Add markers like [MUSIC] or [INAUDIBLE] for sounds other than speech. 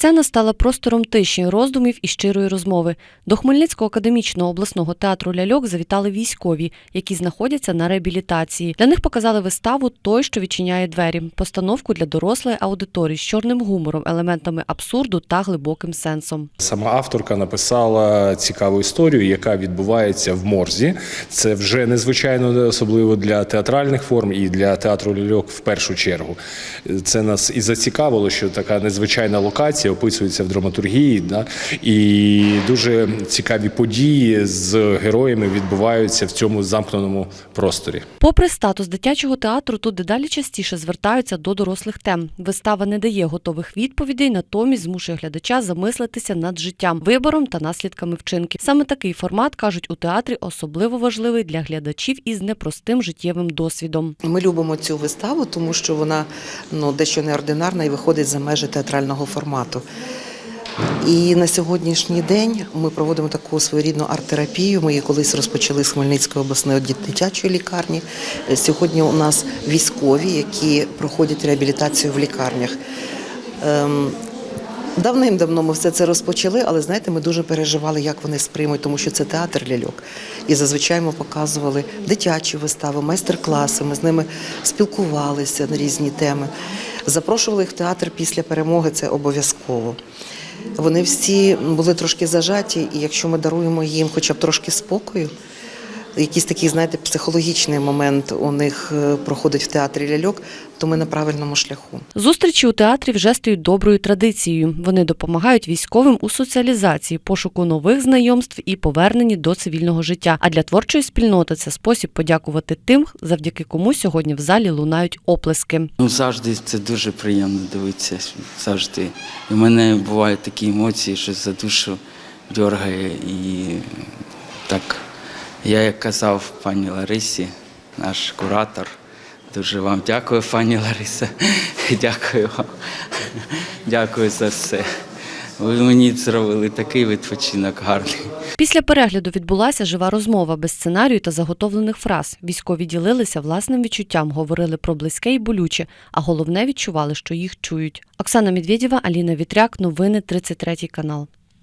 Сцена стала простором тиші, роздумів і щирої розмови. До Хмельницького академічного обласного театру ляльок завітали військові, які знаходяться на реабілітації. Для них показали виставу Той, що відчиняє двері, постановку для дорослої аудиторії з чорним гумором, елементами абсурду та глибоким сенсом. Сама авторка написала цікаву історію, яка відбувається в морзі. Це вже незвичайно особливо для театральних форм і для театру ляльок в першу чергу. Це нас і зацікавило, що така незвичайна локація описується в драматургії. Да? І дуже цікаві події з героями відбуваються в цьому замкненому просторі. Попри статус дитячого театру, тут дедалі частіше звертаються до дорослих тем. Вистава не дає готових відповідей, натомість змушує глядача замислитися над життям, вибором та наслідками вчинків. Саме такий формат кажуть у театрі особливо важливий для глядачів із непростим життєвим досвідом. Ми любимо цю виставу, тому що вона ну, дещо неординарна і виходить за межі театрального формату. І на сьогоднішній день ми проводимо таку своєрідну арт-терапію. Ми її колись розпочали з Хмельницької обласної дитячої лікарні. Сьогодні у нас військові, які проходять реабілітацію в лікарнях. Ем, Давним-давно ми все це розпочали, але знаєте, ми дуже переживали, як вони сприймуть, тому що це театр ляльок. І зазвичай ми показували дитячі вистави, майстер-класи. Ми з ними спілкувалися на різні теми. Запрошували їх в театр після перемоги, це обов'язково. Вони всі були трошки зажаті, і якщо ми даруємо їм хоча б трошки спокою, якийсь такий, знаєте, психологічний момент у них е, проходить в театрі ляльок, то ми на правильному шляху. Зустрічі у театрі вже стають доброю традицією. Вони допомагають військовим у соціалізації, пошуку нових знайомств і поверненні до цивільного життя. А для творчої спільноти це спосіб подякувати тим, завдяки кому сьогодні в залі лунають оплески. Ну, завжди це дуже приємно дивитися. Завжди. І в мене бувають такі емоції, що за душу дергає. І так, я як казав пані Ларисі, наш куратор, дуже вам дякую, пані Лариса. [LAUGHS] Дякую вам. Дякую за все. Ви мені зробили такий відпочинок гарний. Після перегляду відбулася жива розмова без сценарію та заготовлених фраз. Військові ділилися власним відчуттям, говорили про близьке і болюче, а головне відчували, що їх чують. Оксана Медведєва, Аліна Вітряк. Новини 33 канал.